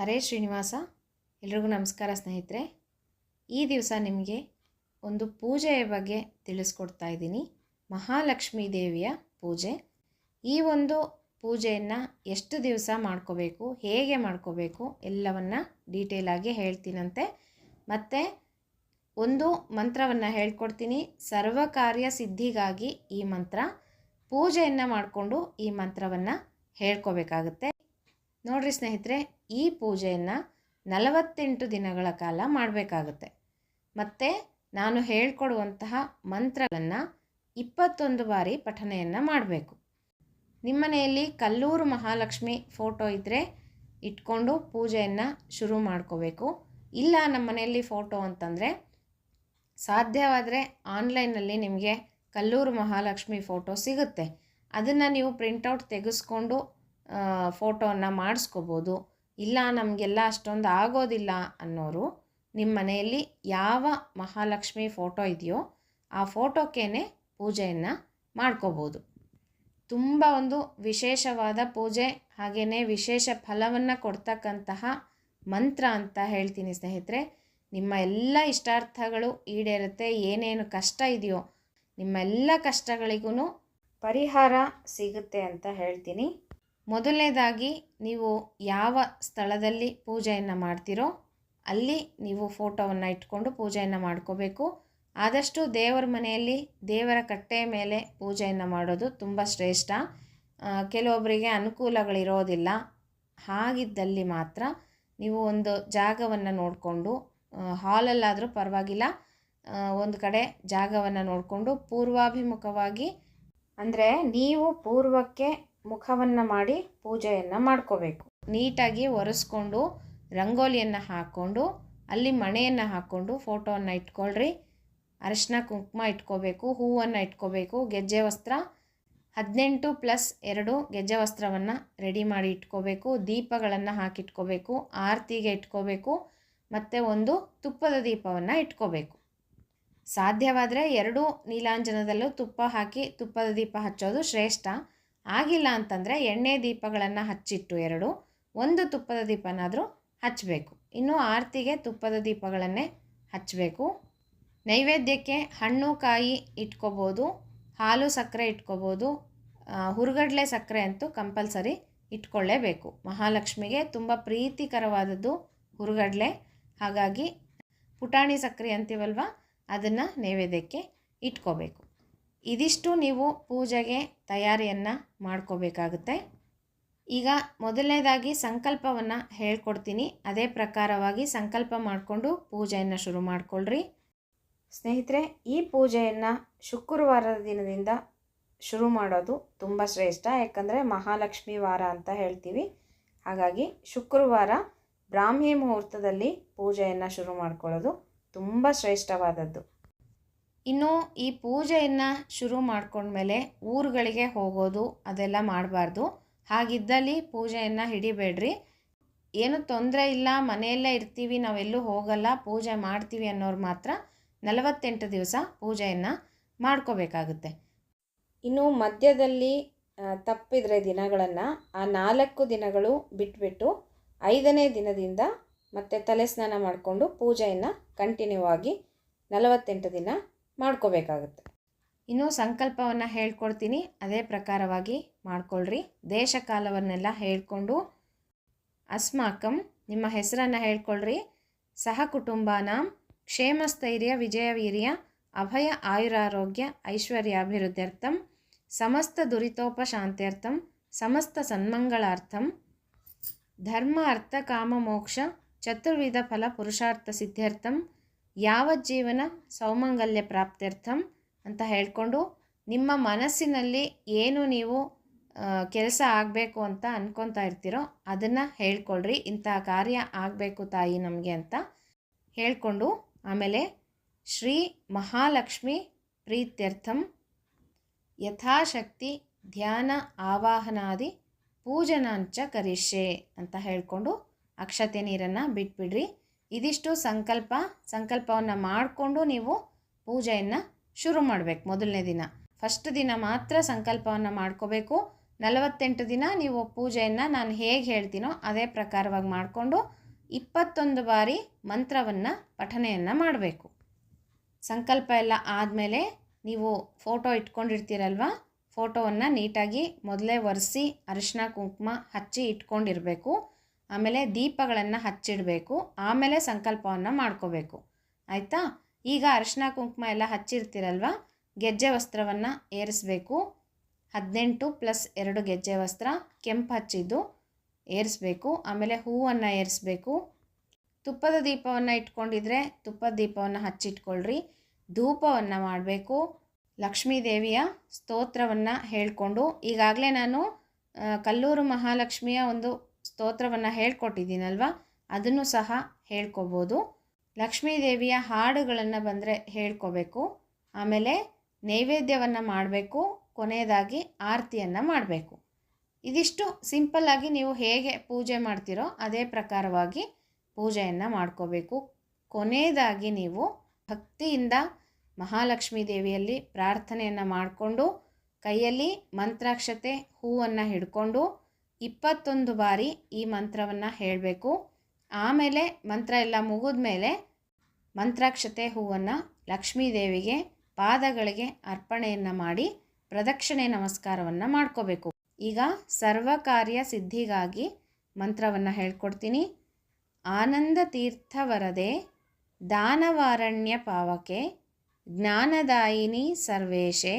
ಹರೇ ಶ್ರೀನಿವಾಸ, ಎಲ್ರಿಗೂ ನಮಸ್ಕಾರ ಸ್ನೇಹಿತರೆ. ಈ ದಿವಸ ನಿಮಗೆ ಒಂದು ಪೂಜೆಯ ಬಗ್ಗೆ ತಿಳಿಸ್ಕೊಡ್ತಾ ಇದ್ದೀನಿ. ಮಹಾಲಕ್ಷ್ಮೀ ದೇವಿಯ ಪೂಜೆ. ಈ ಒಂದು ಪೂಜೆಯನ್ನು ಎಷ್ಟು ದಿವಸ ಮಾಡ್ಕೋಬೇಕು, ಹೇಗೆ ಮಾಡ್ಕೋಬೇಕು ಎಲ್ಲವನ್ನು ಡೀಟೇಲಾಗಿ ಹೇಳ್ತೀನಂತೆ. ಮತ್ತು ಒಂದು ಮಂತ್ರವನ್ನು ಹೇಳ್ಕೊಡ್ತೀನಿ. ಸರ್ವ ಕಾರ್ಯ ಸಿದ್ಧಿಗಾಗಿ ಈ ಮಂತ್ರ. ಪೂಜೆಯನ್ನು ಮಾಡಿಕೊಂಡು ಈ ಮಂತ್ರವನ್ನು ಹೇಳ್ಕೋಬೇಕಾಗುತ್ತೆ. ನೋಡ್ರಿ ಸ್ನೇಹಿತರೆ ಈ ಪೂಜೆಯನ್ನು ನಲವತ್ತೆಂಟು ದಿನಗಳ ಕಾಲ ಮಾಡಬೇಕಾಗುತ್ತೆ. ಮತ್ತು ನಾನು ಹೇಳ್ಕೊಡುವಂತಹ ಮಂತ್ರಗಳನ್ನು ಇಪ್ಪತ್ತೊಂದು ಬಾರಿ ಪಠನೆಯನ್ನು ಮಾಡಬೇಕು. ನಿಮ್ಮನೆಯಲ್ಲಿ ಕಲ್ಲೂರು ಮಹಾಲಕ್ಷ್ಮಿ ಫೋಟೋ ಇದ್ದರೆ ಇಟ್ಕೊಂಡು ಪೂಜೆಯನ್ನು ಶುರು ಮಾಡ್ಕೋಬೇಕು. ಇಲ್ಲ ನಮ್ಮ ಮನೆಯಲ್ಲಿ ಫೋಟೋ ಅಂತಂದರೆ ಸಾಧ್ಯವಾದರೆ ಆನ್ಲೈನಲ್ಲಿ ನಿಮಗೆ ಕಲ್ಲೂರು ಮಹಾಲಕ್ಷ್ಮಿ ಫೋಟೋ ಸಿಗುತ್ತೆ. ಅದನ್ನು ನೀವು ಪ್ರಿಂಟೌಟ್ ತೆಗೆಸ್ಕೊಂಡು ಫೋಟೋವನ್ನು ಮಾಡಿಸ್ಕೋಬೋದು. ಇಲ್ಲ, ನಮಗೆಲ್ಲ ಅಷ್ಟೊಂದು ಆಗೋದಿಲ್ಲ ಅನ್ನೋರು ನಿಮ್ಮ ಮನೆಯಲ್ಲಿ ಯಾವ ಮಹಾಲಕ್ಷ್ಮಿ ಫೋಟೋ ಇದೆಯೋ ಆ ಫೋಟೋಕ್ಕೇ ಪೂಜೆಯನ್ನು ಮಾಡ್ಕೋಬೋದು. ತುಂಬ ಒಂದು ವಿಶೇಷವಾದ ಪೂಜೆ ಹಾಗೆಯೇ ವಿಶೇಷ ಫಲವನ್ನು ಕೊಡ್ತಕ್ಕಂತಹ ಮಂತ್ರ ಅಂತ ಹೇಳ್ತೀನಿ ಸ್ನೇಹಿತರೆ. ನಿಮ್ಮ ಎಲ್ಲ ಇಷ್ಟಾರ್ಥಗಳು ಈಡೇರುತ್ತೆ, ಏನೇನು ಕಷ್ಟ ಇದೆಯೋ ನಿಮ್ಮೆಲ್ಲ ಕಷ್ಟಗಳಿಗೂ ಪರಿಹಾರ ಸಿಗುತ್ತೆ ಅಂತ ಹೇಳ್ತೀನಿ. ಮೊದಲನೇದಾಗಿ ನೀವು ಯಾವ ಸ್ಥಳದಲ್ಲಿ ಪೂಜೆಯನ್ನು ಮಾಡ್ತೀರೋ ಅಲ್ಲಿ ನೀವು ಫೋಟೋವನ್ನು ಇಟ್ಕೊಂಡು ಪೂಜೆಯನ್ನು ಮಾಡ್ಕೋಬೇಕು. ಆದಷ್ಟು ದೇವರ ಮನೆಯಲ್ಲಿ ದೇವರ ಕಟ್ಟೆಯ ಮೇಲೆ ಪೂಜೆಯನ್ನು ಮಾಡೋದು ತುಂಬ ಶ್ರೇಷ್ಠ. ಕೆಲವೊಬ್ಬರಿಗೆ ಅನುಕೂಲಗಳಿರೋದಿಲ್ಲ. ಹಾಗಿದ್ದಲ್ಲಿ ಮಾತ್ರ ನೀವು ಒಂದು ಜಾಗವನ್ನು ನೋಡಿಕೊಂಡು ಹಾಲಲ್ಲಾದರೂ ಪರವಾಗಿಲ್ಲ. ಒಂದು ಕಡೆ ಜಾಗವನ್ನು ನೋಡಿಕೊಂಡು ಪೂರ್ವಾಭಿಮುಖವಾಗಿ, ಅಂದರೆ ನೀವು ಪೂರ್ವಕ್ಕೆ ಮುಖವನ್ನು ಮಾಡಿ ಪೂಜೆಯನ್ನು ಮಾಡ್ಕೋಬೇಕು. ನೀಟಾಗಿ ಒರೆಸ್ಕೊಂಡು ರಂಗೋಲಿಯನ್ನು ಹಾಕ್ಕೊಂಡು ಅಲ್ಲಿ ಮಣೆಯನ್ನು ಹಾಕ್ಕೊಂಡು ಫೋಟೋವನ್ನು ಇಟ್ಕೊಳ್ರಿ. ಅರಶಿನ ಕುಂಕುಮ ಇಟ್ಕೋಬೇಕು, ಹೂವನ್ನು ಇಟ್ಕೋಬೇಕು, ಗೆಜ್ಜೆ ವಸ್ತ್ರ ಹದಿನೆಂಟು ಪ್ಲಸ್ ಎರಡು ಗೆಜ್ಜೆ ವಸ್ತ್ರವನ್ನು ರೆಡಿ ಮಾಡಿ ಇಟ್ಕೋಬೇಕು. ದೀಪಗಳನ್ನು ಹಾಕಿಟ್ಕೋಬೇಕು, ಆರತಿಗೆ ಇಟ್ಕೋಬೇಕು, ಮತ್ತು ಒಂದು ತುಪ್ಪದ ದೀಪವನ್ನು ಇಟ್ಕೋಬೇಕು. ಸಾಧ್ಯವಾದರೆ ಎರಡೂ ನೀಲಾಂಜನದಲ್ಲೂ ತುಪ್ಪ ಹಾಕಿ ತುಪ್ಪದ ದೀಪ ಹಚ್ಚೋದು ಶ್ರೇಷ್ಠ. ಆಗಿಲ್ಲ ಅಂತಂದರೆ ಎಣ್ಣೆ ದೀಪಗಳನ್ನು ಹಚ್ಚಿಟ್ಟು ಎರಡು, ಒಂದು ತುಪ್ಪದ ದೀಪನಾದರೂ ಹಚ್ಚಬೇಕು ಇನ್ನು ಆರತಿಗೆ ತುಪ್ಪದ ದೀಪಗಳನ್ನೇ ಹಚ್ಚಬೇಕು ನೈವೇದ್ಯಕ್ಕೆ ಹಣ್ಣು, ಕಾಯಿ ಇಟ್ಕೋಬೋದು, ಹಾಲು ಸಕ್ಕರೆ ಇಟ್ಕೋಬೋದು ಹುರುಗಡ್ಲೆ ಸಕ್ಕರೆ ಅಂತೂ ಕಂಪಲ್ಸರಿ ಇಟ್ಕೊಳ್ಳೇಬೇಕು. ಮಹಾಲಕ್ಷ್ಮಿಗೆ ತುಂಬ ಪ್ರೀತಿಕರವಾದದ್ದು ಹುರುಗಡ್ಲೆ. ಹಾಗಾಗಿ ಪುಟಾಣಿ ಸಕ್ಕರೆ ಅಂತೀವಲ್ವ, ಅದನ್ನು ನೈವೇದ್ಯಕ್ಕೆ ಇಟ್ಕೋಬೇಕು. ಇದಿಷ್ಟು ನೀವು ಪೂಜೆಗೆ ತಯಾರಿಯನ್ನು ಮಾಡ್ಕೋಬೇಕಾಗುತ್ತೆ. ಈಗ ಮೊದಲನೇದಾಗಿ ಸಂಕಲ್ಪವನ್ನು ಹೇಳ್ಕೊಡ್ತೀನಿ. ಅದೇ ಪ್ರಕಾರವಾಗಿ ಸಂಕಲ್ಪ ಮಾಡಿಕೊಂಡು ಪೂಜೆಯನ್ನು ಶುರು ಮಾಡಿಕೊಳ್ಳ್ರಿ ಸ್ನೇಹಿತರೆ, ಈ ಪೂಜೆಯನ್ನು ಶುಕ್ರವಾರದ ದಿನದಿಂದ ಶುರು ಮಾಡೋದು ತುಂಬ ಶ್ರೇಷ್ಠ. ಯಾಕಂದರೆ ಮಹಾಲಕ್ಷ್ಮಿ ವಾರ ಅಂತ ಹೇಳ್ತೀವಿ. ಹಾಗಾಗಿ ಶುಕ್ರವಾರ ಬ್ರಾಹ್ಮಿ ಮುಹೂರ್ತದಲ್ಲಿ ಪೂಜೆಯನ್ನು ಶುರು ಮಾಡ್ಕೊಳ್ಳೋದು ತುಂಬ ಶ್ರೇಷ್ಠವಾದದ್ದು. ಇನ್ನು ಈ ಪೂಜೆಯನ್ನು ಶುರು ಮಾಡ್ಕೊಂಡ್ಮೇಲೆ ಊರುಗಳಿಗೆ ಹೋಗೋದು ಅದೆಲ್ಲ ಮಾಡಬಾರ್ದು. ಹಾಗಿದ್ದಲ್ಲಿ ಪೂಜೆಯನ್ನು ಹಿಡಿಬೇಡ್ರಿ. ಏನು ತೊಂದರೆ ಇಲ್ಲ, ಮನೆಯಲ್ಲೇ ಇರ್ತೀವಿ, ನಾವೆಲ್ಲೂ ಹೋಗಲ್ಲ, ಪೂಜೆ ಮಾಡ್ತೀವಿ ಅನ್ನೋರು ಮಾತ್ರ ನಲವತ್ತೆಂಟು ದಿವಸ ಪೂಜೆಯನ್ನು ಮಾಡ್ಕೋಬೇಕಾಗುತ್ತೆ. ಇನ್ನು ಮಧ್ಯದಲ್ಲಿ ತಪ್ಪಿದರೆ ದಿನಗಳನ್ನು, ಆ ನಾಲ್ಕು ದಿನಗಳು ಬಿಟ್ಬಿಟ್ಟು ಐದನೇ ದಿನದಿಂದ ಮತ್ತೆ ತಲೆ ಸ್ನಾನ ಮಾಡಿಕೊಂಡು ಪೂಜೆಯನ್ನು ಕಂಟಿನ್ಯೂ ಆಗಿ ನಲವತ್ತೆಂಟು ದಿನ ಮಾಡ್ಕೋಬೇಕಾಗುತ್ತೆ. ಇನ್ನು ಸಂಕಲ್ಪವನ್ನು ಹೇಳ್ಕೊಡ್ತೀನಿ. ಅದೇ ಪ್ರಕಾರವಾಗಿ ಮಾಡ್ಕೊಳ್ರಿ. ದೇಶಕಾಲವನ್ನೆಲ್ಲ ಹೇಳಿಕೊಂಡು ಅಸ್ಮಾಕಂ ನಿಮ್ಮ ಹೆಸರನ್ನು ಹೇಳ್ಕೊಳ್ರಿ. ಸಹ ಕುಟುಂಬಾನಾಂ ಕ್ಷೇಮಸ್ಥೈರ್ಯ ವಿಜಯವೀರ್ಯ ಅಭಯ ಆಯುರಾರೋಗ್ಯ ಐಶ್ವರ್ಯಾಭಿವೃದ್ಧ್ಯರ್ಥಂ ಸಮಸ್ತ ದುರಿತೋಪಶಾಂತ್ಯರ್ಥಂ ಸಮಸ್ತ ಸನ್ಮಂಗಳಾರ್ಥಂ ಧರ್ಮ ಅರ್ಥ ಕಾಮ ಮೋಕ್ಷ ಚತುರ್ವಿಧ ಫಲ ಪುರುಷಾರ್ಥ ಸಿದ್ಧಾರ್ಥಂ ಯಾವಜ್ಜೀವನ ಸೌಮಂಗಲ್ಯ ಪ್ರಾಪ್ತ್ಯರ್ಥಂ ಅಂತ ಹೇಳ್ಕೊಂಡು ನಿಮ್ಮ ಮನಸ್ಸಿನಲ್ಲಿ ಏನು ನೀವು ಕೆಲಸ ಆಗಬೇಕು ಅಂತ ಅನ್ಕೊತಾ ಇರ್ತೀರೋ ಅದನ್ನು ಹೇಳ್ಕೊಳ್ರಿ. ಇಂಥ ಕಾರ್ಯ ಆಗಬೇಕು ತಾಯಿ ನಮಗೆ ಅಂತ ಹೇಳ್ಕೊಂಡು ಆಮೇಲೆ ಶ್ರೀ ಮಹಾಲಕ್ಷ್ಮಿ ಪ್ರೀತ್ಯರ್ಥಂ ಯಥಾಶಕ್ತಿ ಧ್ಯಾನ ಆವಾಹನಾದಿ ಪೂಜನಾಂಚ ಕರಿಷೆ ಅಂತ ಹೇಳಿಕೊಂಡು ಅಕ್ಷತೆ ನೀರನ್ನು ಬಿಟ್ಬಿಡ್ರಿ. ಇದಿಷ್ಟು ಸಂಕಲ್ಪ, ಸಂಕಲ್ಪವನ್ನು ಮಾಡಿಕೊಂಡು ನೀವು ಪೂಜೆಯನ್ನು ಶುರು ಮಾಡಬೇಕು ಮೊದಲನೇ ದಿನ. ಫಸ್ಟ್ ದಿನ ಮಾತ್ರ ಸಂಕಲ್ಪವನ್ನು ಮಾಡ್ಕೋಬೇಕು. ನಲವತ್ತೆಂಟು ದಿನ ನೀವು ಪೂಜೆಯನ್ನು ನಾನು ಹೇಗೆ ಹೇಳ್ತೀನೋ ಅದೇ ಪ್ರಕಾರವಾಗಿ ಮಾಡಿಕೊಂಡು ಇಪ್ಪತ್ತೊಂದು ಬಾರಿ ಮಂತ್ರವನ್ನು ಪಠನೆಯನ್ನು ಮಾಡಬೇಕು. ಸಂಕಲ್ಪ ಎಲ್ಲ ಆದಮೇಲೆ ನೀವು ಫೋಟೋ ಇಟ್ಕೊಂಡಿರ್ತೀರಲ್ವ? ಫೋಟೋವನ್ನು ನೀಟಾಗಿ ಮೊದಲೇ ಒರೆಸಿ ಅರಿಶಿನ ಕುಂಕುಮ ಹಚ್ಚಿ ಇಟ್ಕೊಂಡಿರಬೇಕು. ಆಮೇಲೆ ದೀಪಗಳನ್ನು ಹಚ್ಚಿಡಬೇಕು. ಆಮೇಲೆ ಸಂಕಲ್ಪವನ್ನು ಮಾಡ್ಕೋಬೇಕು. ಆಯಿತಾ? ಈಗ ಅರಿಶಿನ ಕುಂಕುಮ ಎಲ್ಲ ಹಚ್ಚಿರ್ತೀರಲ್ವ? ಗೆಜ್ಜೆ ವಸ್ತ್ರವನ್ನು ಏರಿಸಬೇಕು. ಹದಿನೆಂಟು ಪ್ಲಸ್ ಎರಡು ಗೆಜ್ಜೆ ವಸ್ತ್ರ, ಕೆಂಪು ಹಚ್ಚಿದ್ದು ಏರಿಸಬೇಕು. ಆಮೇಲೆ ಹೂವನ್ನು ಏರಿಸಬೇಕು. ತುಪ್ಪದ ದೀಪವನ್ನು ಇಟ್ಕೊಂಡಿದ್ರೆ ತುಪ್ಪದ ದೀಪವನ್ನು ಹಚ್ಚಿಟ್ಕೊಳ್ರಿ. ಧೂಪವನ್ನು ಮಾಡಬೇಕು. ಲಕ್ಷ್ಮೀ ದೇವಿಯ ಸ್ತೋತ್ರವನ್ನು ಹೇಳಿಕೊಂಡು, ಈಗಾಗಲೇ ನಾನು ಕಲ್ಲೂರು ಮಹಾಲಕ್ಷ್ಮಿಯ ಒಂದು ಸ್ತೋತ್ರವನ್ನು ಹೇಳ್ಕೊಟ್ಟಿದ್ದೀನಲ್ವಾ? ಅದನ್ನು ಸಹ ಹೇಳ್ಕೊಬೋದು. ಲಕ್ಷ್ಮೀದೇವಿಯ ಹಾಡುಗಳನ್ನು ಬಂದರೆ ಹೇಳ್ಕೋಬೇಕು. ಆಮೇಲೆ ನೈವೇದ್ಯವನ್ನು ಮಾಡಬೇಕು. ಕೊನೆಯದಾಗಿ ಆರತಿಯನ್ನು ಮಾಡಬೇಕು. ಇದಿಷ್ಟು ಸಿಂಪಲ್ಲಾಗಿ ನೀವು ಹೇಗೆ ಪೂಜೆ ಮಾಡ್ತೀರೋ ಅದೇ ಪ್ರಕಾರವಾಗಿ ಪೂಜೆಯನ್ನು ಮಾಡ್ಕೋಬೇಕು. ಕೊನೆಯದಾಗಿ ನೀವು ಭಕ್ತಿಯಿಂದ ಮಹಾಲಕ್ಷ್ಮೀ ದೇವಿಯಲ್ಲಿ ಪ್ರಾರ್ಥನೆಯನ್ನು ಮಾಡಿಕೊಂಡು, ಕೈಯಲ್ಲಿ ಮಂತ್ರಾಕ್ಷತೆ ಹೂವನ್ನು ಹಿಡ್ಕೊಂಡು ಇಪ್ಪತ್ತೊಂದು ಬಾರಿ ಈ ಮಂತ್ರವನ್ನು ಹೇಳಬೇಕು. ಆಮೇಲೆ ಮಂತ್ರ ಎಲ್ಲ ಮುಗಿದ ಮೇಲೆ ಮಂತ್ರಾಕ್ಷತೆ ಹೂವನ್ನು ಲಕ್ಷ್ಮೀದೇವಿಗೆ ಪಾದಗಳಿಗೆ ಅರ್ಪಣೆಯನ್ನು ಮಾಡಿ ಪ್ರದಕ್ಷಿಣೆ ನಮಸ್ಕಾರವನ್ನು ಮಾಡ್ಕೋಬೇಕು. ಈಗ ಸರ್ವ ಕಾರ್ಯ ಸಿದ್ಧಿಗಾಗಿ ಮಂತ್ರವನ್ನು ಹೇಳ್ಕೊಡ್ತೀನಿ. ಆನಂದ ತೀರ್ಥ ವರದೆ ದಾನವಾರಣ್ಯ ಪಾವಕೆ ಜ್ಞಾನದಾಯಿನಿ ಸರ್ವೇಶೆ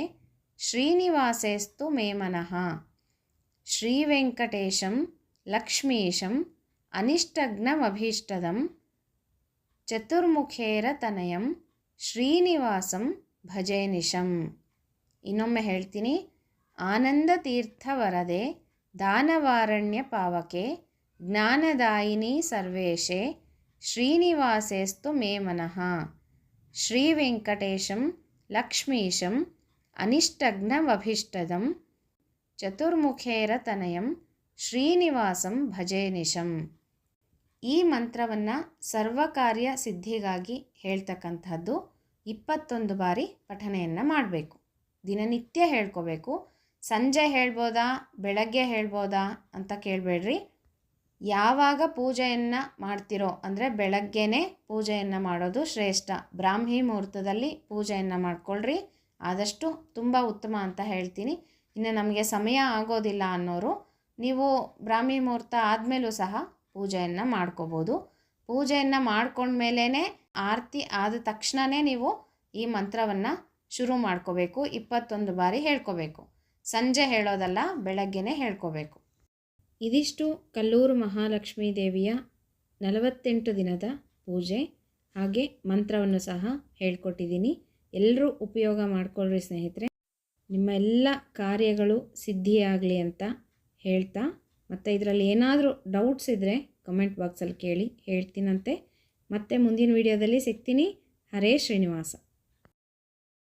ಶ್ರೀನಿವಾಸೇಸ್ತು ಮೇ ಮನಃ. ಶ್ರೀವೆಂಕಟೇಶಂ ಲಕ್ಷ್ಮೀಶಂ ಅನಿಷ್ಟಗ್ನಮಭೀಷ್ಟದಂ ಚತುರ್ಮುಖೇರ ತನಯಂ ಶ್ರೀನಿವಾಸಂ ಭಜೆ ನಿಶಂ ಇನ್ನೊಮ್ಮೆ ಹೇಳ್ತೀನಿ ಆನಂದ ತೀರ್ಥ ವರದೆ ದಾನವಾರಣ್ಯ ಪಾವಕೆ ಜ್ಞಾನದಾಯಿನಿ ಸರ್ವೇಶೆ ಶ್ರೀನಿವಾಸೇಸ್ತು ಮೇ ಮನಃ ಶ್ರೀವೆಂಕಟೇಶಂ ಲಕ್ಷ್ಮೀಶಂ ಅನಿಷ್ಟಗ್ನಮಭೀಷ್ಟದಂ ಚತುರ್ಮುಖೇರ ತನಯಂ ಶ್ರೀನಿವಾಸಂ ಭಜೆ ನಿಶಂ ಈ ಮಂತ್ರವನ್ನು ಸರ್ವಕಾರ್ಯ ಸಿದ್ಧಿಗಾಗಿ ಹೇಳ್ತಕ್ಕಂಥದ್ದು ಇಪ್ಪತ್ತೊಂದು ಬಾರಿ ಪಠನೆಯನ್ನು ಮಾಡಬೇಕು. ದಿನನಿತ್ಯ ಹೇಳ್ಕೋಬೇಕು. ಸಂಜೆ ಹೇಳ್ಬೋದಾ? ಬೆಳಗ್ಗೆ ಹೇಳ್ಬೋದಾ? ಅಂತ ಕೇಳಬೇಡ್ರಿ. ಯಾವಾಗ ಪೂಜೆಯನ್ನು ಮಾಡ್ತಿರೋ, ಅಂದರೆ ಬೆಳಗ್ಗೆನೇ ಪೂಜೆಯನ್ನು ಮಾಡೋದು ಶ್ರೇಷ್ಠ. ಬ್ರಾಹ್ಮಿ ಮುಹೂರ್ತದಲ್ಲಿ ಪೂಜೆಯನ್ನು ಮಾಡ್ಕೊಳ್ರಿ. ಆದಷ್ಟು ತುಂಬ ಉತ್ತಮ ಅಂತ ಹೇಳ್ತೀನಿ. ಇನ್ನು ನಮಗೆ ಸಮಯ ಆಗೋದಿಲ್ಲ ಅನ್ನೋರು, ನೀವು ಬ್ರಾಹ್ಮಿ ಮುಹೂರ್ತ ಆದಮೇಲೂ ಸಹ ಪೂಜೆಯನ್ನು ಮಾಡ್ಕೋಬೋದು. ಪೂಜೆಯನ್ನು ಮಾಡ್ಕೊಂಡ್ಮೇಲೇ ಆರತಿ ಆದ ತಕ್ಷಣವೇ ನೀವು ಈ ಮಂತ್ರವನ್ನು ಶುರು ಮಾಡ್ಕೋಬೇಕು, ಇಪ್ಪತ್ತೊಂದು ಬಾರಿ ಹೇಳ್ಕೋಬೇಕು. ಸಂಜೆ ಹೇಳೋದಲ್ಲ, ಬೆಳಗ್ಗೆನೇ ಹೇಳ್ಕೋಬೇಕು. ಇದಿಷ್ಟು ಕಲ್ಲೂರು ಮಹಾಲಕ್ಷ್ಮೀ ದೇವಿಯ ನಲವತ್ತೆಂಟು ದಿನದ ಪೂಜೆ. ಹಾಗೆ ಮಂತ್ರವನ್ನು ಸಹ ಹೇಳ್ಕೊಟ್ಟಿದ್ದೀನಿ. ಎಲ್ಲರೂ ಉಪಯೋಗ ಮಾಡ್ಕೊಳ್ರಿ ಸ್ನೇಹಿತರೆ. ನಿಮ್ಮ ಎಲ್ಲ ಕಾರ್ಯಗಳು ಸಿದ್ಧಿಯಾಗಲಿ ಅಂತ ಹೇಳ್ತಾ, ಮತ್ತು ಇದರಲ್ಲಿ ಏನಾದರೂ ಡೌಟ್ಸ್ ಇದ್ದರೆ ಕಮೆಂಟ್ ಬಾಕ್ಸಲ್ಲಿ ಕೇಳಿ ಹೇಳ್ತೀನಂತೆ. ಮತ್ತೆ ಮುಂದಿನ ವಿಡಿಯೋದಲ್ಲಿ ಸಿಗ್ತೀನಿ. ಹರೇ ಶ್ರೀನಿವಾಸ.